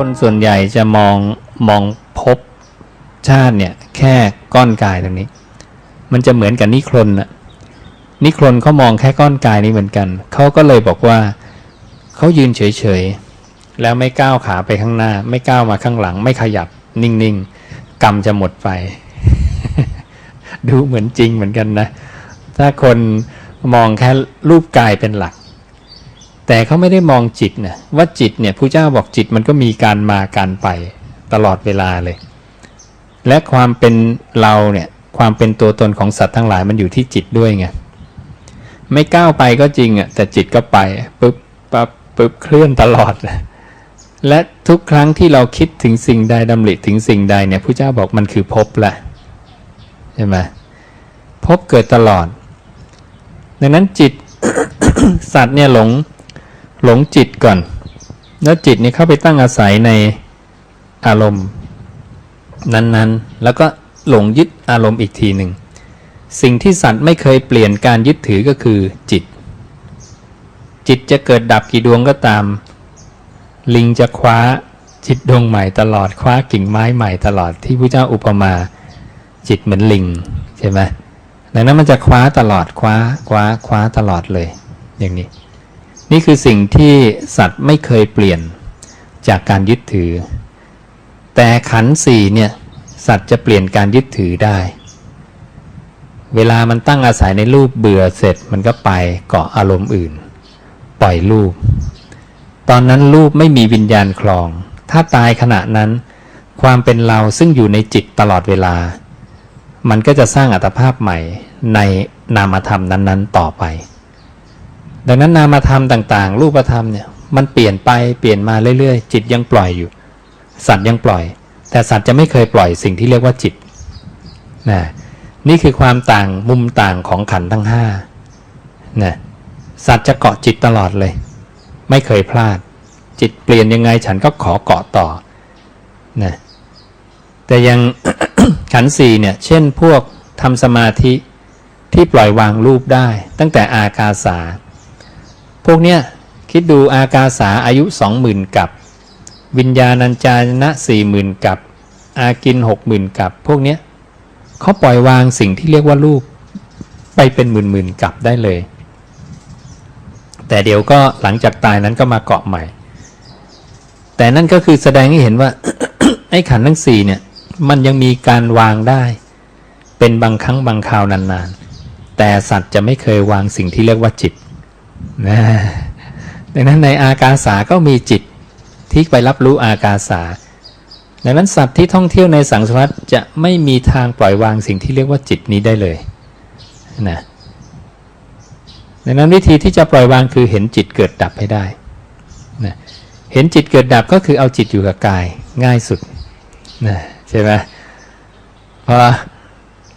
คนส่วนใหญ่จะมองมองภพชาติเนี่ยแค่ก้อนกายตรงนี้ มันจะเหมือนกับนิครนอะนิครนเขามองแค่ก้อนกายนี้เหมือนกัน เขาก็เลยบอกว่าเขายืนเฉยๆ แล้วไม่ก้าวขาไปข้างหน้า ไม่ก้าวมาข้างหลัง ไม่ขยับนิ่งๆ กรรมจะหมดไป ดูเหมือนจริงเหมือนกันนะ ถ้าคนมองแค่รูปกายเป็นหลัก แต่เขาไม่ได้มองจิตนะว่าจิตเนี่ยผู้เจ้าบอกจิตมันก็มีการมาการไปตลอดเวลาเลย และความเป็นเราเนี่ยความเป็นตัวตนของสัตว์ทั้งหลายมันอยู่ที่จิตด้วยไงไม่ก้าวไปก็จริงอะแต่จิตก็ไปปุ๊บปั๊บปุ๊บเคลื่อนตลอด และทุกครั้งที่เราคิดถึงสิ่งใดดำริถึงสิ่งใดเนี่ยผู้เจ้าบอกมันคือภพแหละใช่ไหมภพเกิดตลอด ดังนั้นจิตสัตว์เนี่ยหลง หลงจิตก่อน แล้วจิตนี่เข้าไปตั้งอาศัยในอารมณ์ นั้นๆ แล้วก็หลงยึดอารมณ์อีกทีหนึ่ง สิ่งที่สัตว์ไม่เคยเปลี่ยนการยึดถือก็คือจิต จิตจะเกิดดับกี่ดวงก็ตาม ลิงจะคว้าจิตดวงใหม่ตลอดคว้ากิ่งไม้ใหม่ตลอดที่พระเจ้าอุปมาจิตเหมือนลิงใช่ไหมดังนั้นมันจะคว้าตลอดคว้าคว้าคว้าตลอดเลย อย่างนี้ นี่คือสิ่งที่สัตว์ไม่เคยเปลี่ยนจากการยึดถือ แต่ขันสี่เนี่ยสัตว์จะเปลี่ยนการยึดถือได้ เวลามันตั้งอาศัยในรูปเบื่อเสร็จมันก็ไปเกาะอารมณ์อื่น ปล่อยรูป ตอนนั้นรูปไม่มีวิญญาณคลอง ถ้าตายขณะนั้น ความเป็นเราซึ่งอยู่ในจิตตลอดเวลา มันก็จะสร้างอัตภาพใหม่ในนามธรรมนั้น ๆ ต่อไป ดังนั้นนามธรรมต่างๆ รูปธรรมเนี่ยมันเปลี่ยนไปเปลี่ยนมาเรื่อยๆ จิตยังปล่อยอยู่ สัตว์ยังปล่อย แต่สัตว์จะไม่เคยปล่อยสิ่งที่เรียกว่าจิตนะนี่คือความต่างมุมต่างของขันทั้งห้านะสัตว์จะเกาะจิตตลอดเลย ไม่เคยพลาด จิตเปลี่ยนยังไงฉันก็ขอเกาะต่อนะแต่ยังขันสี่เนี่ยเช่นพวกทำสมาธิที่ปล่อยวางรูปได้ ตั้งแต่อากาสา พวกเนี้ยคิดดูอากาสาอายุสองหมื่นกับ วิญญาณัญจานะสี่หมื่นกับ อากินหกหมื่นกับ พวกเนี้ยเขาปล่อยวางสิ่งที่เรียกว่ารูป ไปเป็นหมื่นหมื่นกับได้เลย แต่เดี๋ยวก็หลังจากตายนั้นก็มาเกาะใหม่ แต่นั่นก็คือแสดงให้เห็นว่าไอ้ขันทั้งสี่เนี่ย มันยังมีการวางได้ เป็นบางครั้งบางคราวนานๆ แต่สัตว์จะไม่เคยวางสิ่งที่เรียกว่าจิต นะดังนั้นในอากาสาก็มีจิตที่ไปรับรู้อากาสาดังนั้นสัตว์ที่ท่องเที่ยวในสังสารวัฏจะไม่มีทางปล่อยวางสิ่งที่เรียกว่าจิตนี้ได้เลยนะดังนั้นวิธีที่จะปล่อยวางคือเห็นจิตเกิดดับให้ได้นะเห็นจิตเกิดดับก็คือเอาจิตอยู่กับกายง่ายสุดนะใช่ไหมพอ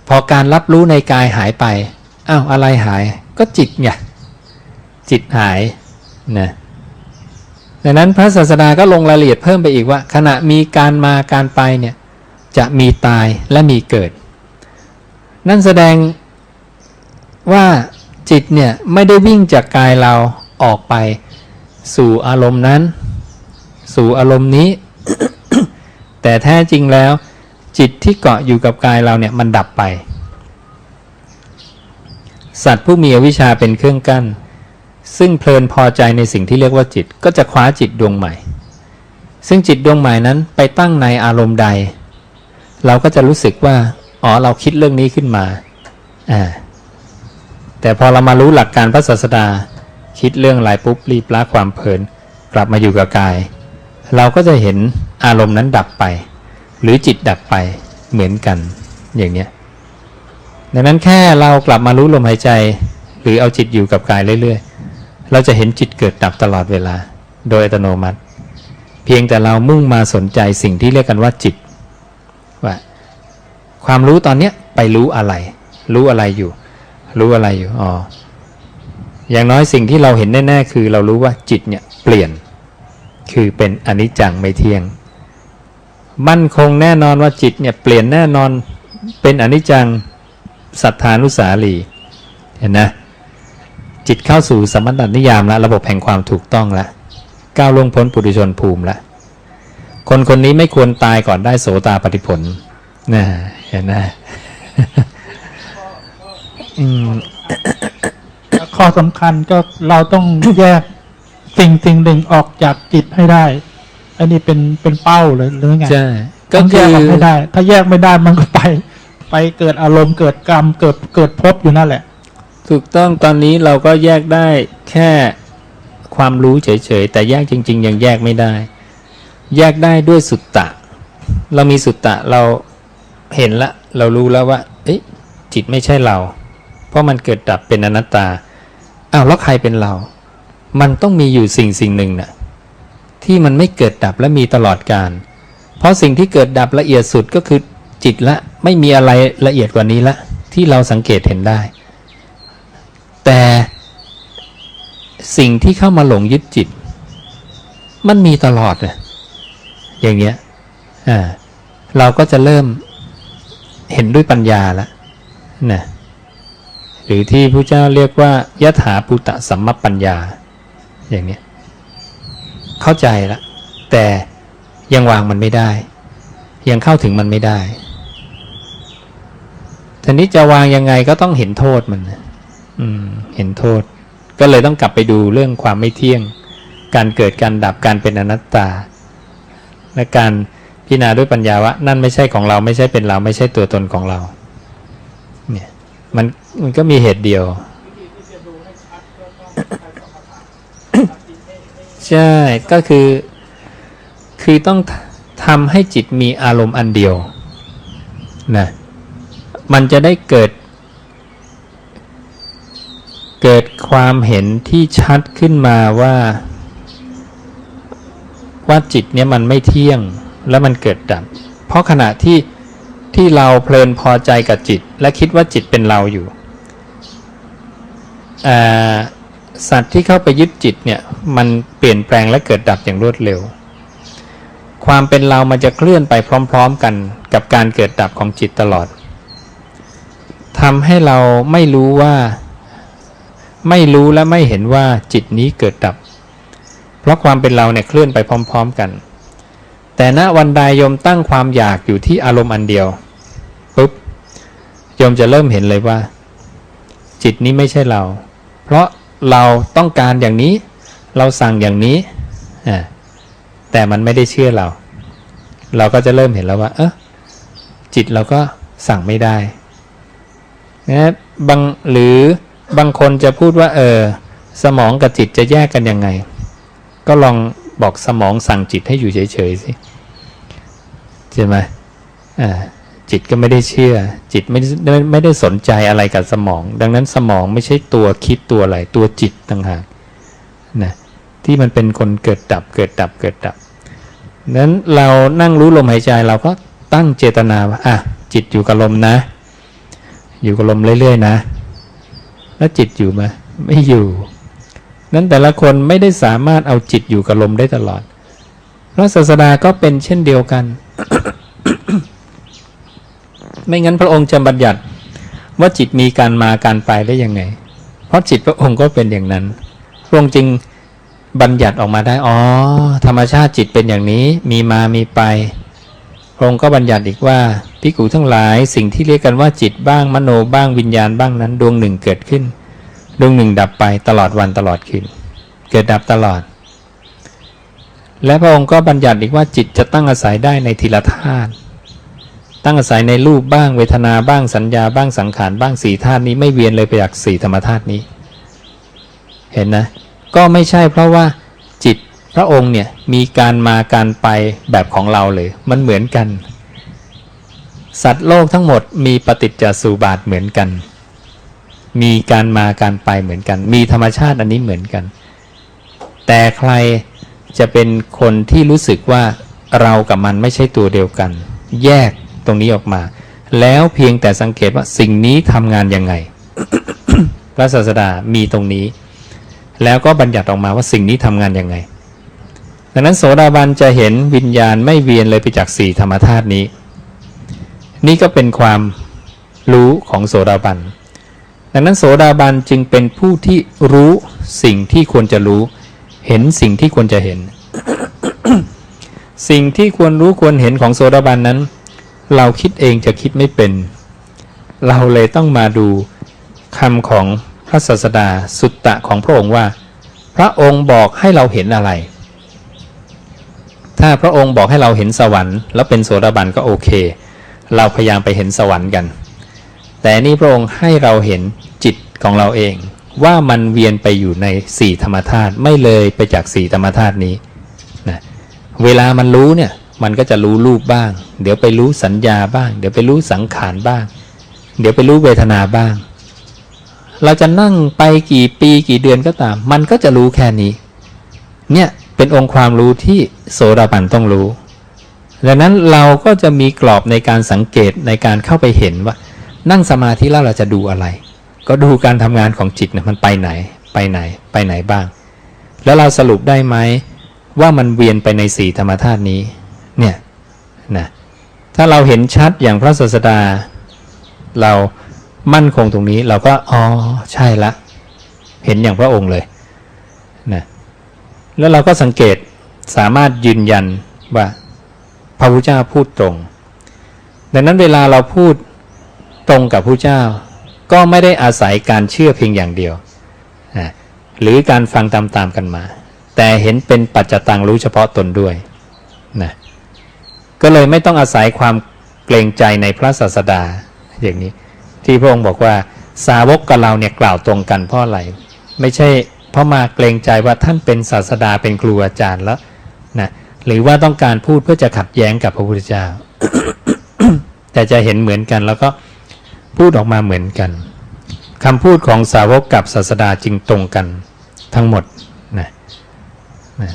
พอการรับรู้ในกายหายไปอ้าวอะไรหายก็จิตไง จิตหายนะดังนั้นพระศาสดาก็ลงรายละเอียดเพิ่มไปอีกว่า ขณะมีการมาการไปเนี่ยจะมีตายและมีเกิด นั่นแสดงว่าจิตเนี่ยไม่ได้วิ่งจากกายเราออกไป สู่อารมณ์นั้น สู่อารมณ์นี้ แต่แท้จริงแล้ว จิตที่เกาะอยู่กับกายเราเนี่ยมันดับไป สัตว์ผู้มีอวิชชาเป็นเครื่องกั้น ซึ่งเพลินพอใจในสิ่งที่เรียกว่าจิต ก็จะคว้าจิตดวงใหม่ ซึ่งจิตดวงใหม่นั้นไปตั้งในอารมณ์ใด เราก็จะรู้สึกว่า อ๋อ เราคิดเรื่องนี้ขึ้นมา อ่า แต่พอเรามารู้หลักการพระศาสดา คิดเรื่องอะไรปุ๊บรีบละความเพลิน กลับมาอยู่กับกาย เราก็จะเห็นอารมณ์นั้นดับไป หรือจิตดับไปเหมือนกัน อย่างเนี้ย ดังนั้นแค่เรากลับมารู้ลมหายใจ หรือเอาจิตอยู่กับกายเรื่อยๆ เราจะเห็นจิตเกิดดับตลอดเวลา โดยอัตโนมัติ เพียงแต่เรามุ่งมาสนใจสิ่งที่เรียกกันว่าจิต ว่า ความรู้ตอนเนี้ยไปรู้อะไร รู้อะไรอยู่ รู้อะไรอยู่อ๋ออย่างน้อยสิ่งที่เราเห็นแน่ๆคือเรารู้ว่าจิตเนี่ยเปลี่ยน คือเป็นอนิจจังไม่เที่ยง มั่นคงแน่นอนว่าจิตเนี่ยเปลี่ยนแน่นอนเป็นอนิจจังสัทธานุสาลีเห็นนะ จิตเข้าสู่สมมตินิยามแล้วระบบแห่งความถูกต้องแล้วก้าวล่วงพ้นปุถุชนภูมิแล้วคนคนนี้ไม่ควรตายก่อนได้โสตาปฏิผลนะเห็นไหมอืมข้อสำคัญก็เราต้องแยกสิ่งสิ่งหนึ่งออกจากจิตให้ได้ อันนี้เป็นเป็นเป้าเลยหรือไงใช่ก็ต้องคืแยอกออกไม่ได้ ถ้าแยกไม่ได้มันก็ไป ไปเกิดอารมณ์เกิดกรรมเกิดเกิดภพอยู่นั่นแหละ ถูกต้องตอนนี้เราก็แยกได้แค่ความรู้เฉยๆ แต่แยกจริง ๆ ยังแยกไม่ได้ แยกได้ด้วยสุตตะ เรามีสุตตะเราเห็นละ เรารู้แล้วว่าเอ๊ะจิตไม่ใช่เรา เพราะมันเกิดดับเป็นอนัตตาอ้าวแล้วใครเป็นเรา มันต้องมีอยู่สิ่งสิ่งหนึ่งน่ะที่มันไม่เกิดดับและมีตลอดการ เพราะสิ่งที่เกิดดับละเอียดสุดก็คือจิตละไม่มีอะไรละเอียดกว่านี้ละ ที่เราสังเกตเห็นได้ แต่สิ่งที่เข้ามาหลงยึดจิต มันมีตลอดเลยอย่างเงี้ยเราก็จะเริ่มเห็นด้วยปัญญาแล้วนะหรือที่พระเจ้าเรียกว่ายถาปุตตะสัมมปัญญา อย่างเนี้ยเข้าใจละแต่ยังวางมันไม่ได้ ยังเข้าถึงมันไม่ได้ทีนี้จะวางยังไงก็ต้องเห็นโทษมันนะ เห็นโทษ ก็เลยต้องกลับไปดูเรื่องความไม่เที่ยง การเกิดการดับการเป็นอนัตตา และการพิจารณาด้วยปัญญาว่า นั่นไม่ใช่ของเราไม่ใช่เป็นเราไม่ใช่ตัวตนของเรา เนี่ยมันมันก็มีเหตุเดียวใช่ก็คือ คือต้องทำให้จิตมีอารมณ์อันเดียวนะมันจะได้เกิด เกิดความเห็นที่ชัดขึ้นมาว่า ว่าจิตเนี่ยมันไม่เที่ยงแล้วมันเกิดดับ เพราะขณะที่ที่เราเพลินพอใจกับจิต และคิดว่าจิตเป็นเราอยู่ สัตว์ที่เข้าไปยึดจิตเนี่ยมันเปลี่ยนแปลงและเกิดดับอย่างรวดเร็ว ความเป็นเรามันจะเคลื่อนไปพร้อม ๆ กันกับการเกิดดับของจิตตลอดทำให้เราไม่รู้ว่า ไม่รู้และไม่เห็นว่าจิตนี้เกิดดับ เพราะความเป็นเราเนี่ยเคลื่อนไปพร้อม ๆกัน แต่ณวันใดโยมตั้งความอยากอยู่ที่อารมณ์อันเดียวปุ๊บโยมจะเริ่มเห็นเลยว่า จิตนี้ไม่ใช่เรา เพราะเราต้องการอย่างนี้ เราสั่งอย่างนี้แต่มันไม่ได้เชื่อเรา เราก็จะเริ่มเห็นแล้วว่า เออจิตเราก็สั่งไม่ได้นะบางหรือ บางคนจะพูดว่าเออ สมองกับจิตจะแยกกันยังไง ก็ลองบอกสมองสั่งจิตให้อยู่เฉยๆสิใช่ไหมอ่าจิตก็ไม่ได้เชื่อ จิตไม่ได้ไม่ได้สนใจอะไรกับสมอง ดังนั้นสมองไม่ใช่ตัวคิดตัวอะไรตัวจิตต่างหากนะที่มันเป็นคนเกิดดับเกิดดับเกิดดับนั้นเรานั่งรู้ลมหายใจเราก็ตั้งเจตนาว่าอะจิตอยู่กับลมนะ อยู่กับลมเรื่อยๆนะ แล้วจิตอยู่ไหมไม่อยู่ นั้นแต่ละคนไม่ได้สามารถเอาจิตอยู่กับลมได้ตลอด พระศาสดาก็เป็นเช่นเดียวกัน ไม่งั้นพระองค์จะบัญญัติว่าจิตมีการมาการไปได้ยังไง เพราะจิตพระองค์ก็เป็นอย่างนั้น พระองค์จึงบัญญัติออกมาได้ อ๋อ ธรรมชาติจิตเป็นอย่างนี้ มีมามีไป พระองค์ก็บัญญัติอีกว่าพิกูทั้งหลายสิ่งที่เรียกกันว่าจิตบ้างมโนบ้างวิญญาณบ้างนั้น ดวงหนึ่งเกิดขึ้น ดวงหนึ่งดับไปตลอดวันตลอดคืนเกิดดับตลอด และพระองค์ก็บัญญัติอีกว่าจิตจะตั้งอาศัยได้ในทีละธาตุตั้งอาศัยในรูปบ้างเวทนาบ้างสัญญาบ้างสังขารบ้างสี่ธาตุนี้ไม่เวียนเลยไปจากสี่ธรรมธาตุนี้ เห็นนะ ก็ไม่ใช่เพราะว่า พระองค์เนี่ยมีการมาการไปแบบของเราเลย มันเหมือนกัน สัตว์โลกทั้งหมดมีปฏิจจสุบาทเหมือนกัน มีการมาการไปเหมือนกัน มีธรรมชาติอันนี้เหมือนกัน แต่ใครจะเป็นคนที่รู้สึกว่าเรากับมันไม่ใช่ตัวเดียวกัน แยกตรงนี้ออกมา แล้วเพียงแต่สังเกตว่าสิ่งนี้ทำงานยังไง พระศาสดามีตรงนี้ แล้วก็บัญญัติออกมาว่าสิ่งนี้ทำงานยังไง ดังนั้นโสดาบันจะเห็นวิญญาณไม่เวียนเลยไปจากสี่ธรรมธาตุนี้ นี่ก็เป็นความรู้ของโสดาบัน ดังนั้นโสดาบันจึงเป็นผู้ที่รู้สิ่งที่ควรจะรู้ เห็นสิ่งที่ควรจะเห็น สิ่งที่ควรรู้ควรเห็นของโสดาบันนั้น เราคิดเองจะคิดไม่เป็น เราเลยต้องมาดูคำของพระศาสดาสุตตะของพระองค์ว่า พระองค์บอกให้เราเห็นอะไร ถ้าพระองค์บอกให้เราเห็นสวรรค์แล้วเป็นโสดาบันก็โอเค เราพยายามไปเห็นสวรรค์กัน แต่นี่พระองค์ให้เราเห็นจิตของเราเอง ว่ามันเวียนไปอยู่ในสี่ธรรมธาตุไม่เลยไปจากสี่ธรรมธาตุนี้นะเวลามันรู้เนี่ยมันก็จะรู้รูปบ้าง เดี๋ยวไปรู้สัญญาบ้าง เดี๋ยวไปรู้สังขารบ้าง เดี๋ยวไปรู้เวทนาบ้าง เราจะนั่งไปกี่ปีกี่เดือนก็ตาม มันก็จะรู้แค่นี้ เนี่ย เป็นองค์ความรู้ที่โสดาบันต้องรู้ ดังนั้นเราก็จะมีกรอบในการสังเกตในการเข้าไปเห็นว่า นั่งสมาธิแล้วเราจะดูอะไร ก็ดูการทำงานของจิตเนี่ยมันไปไหน ไปไหน ไปไหนบ้าง แล้วเราสรุปได้ไหมว่ามันเวียนไปในสี่ธรรมธาตุนี้ เนี่ยนะถ้าเราเห็นชัดอย่างพระศาสดา เรามั่นคงตรงนี้เราก็อ๋อใช่ละ เห็นอย่างพระองค์เลย แล้วเราก็สังเกตสามารถยืนยันว่าพระพุทธเจ้าพูดตรง ดังนั้นเวลาเราพูดตรงกับพระเจ้า ก็ไม่ได้อาศัยการเชื่อเพียงอย่างเดียว หรือการฟังตามๆกันมา แต่เห็นเป็นปัจจตังรู้เฉพาะตนด้วยนะก็เลยไม่ต้องอาศัยความเกรงใจในพระศาสดาอย่างนี้ ที่พระองค์บอกว่าสาวกกับเราเนี่ยกล่าวตรงกันเพราะอะไร ไม่ใช่ เพราะมาเกรงใจว่าท่านเป็นศาสดาเป็นครูอาจารย์แล้วนะหรือว่าต้องการพูดเพื่อจะขัดแย้งกับพระพุทธเจ้า แต่จะเห็นเหมือนกันแล้วก็พูดออกมาเหมือนกันคำพูดของสาวกกับศาสดาจึงตรงกันทั้งหมดนะนะ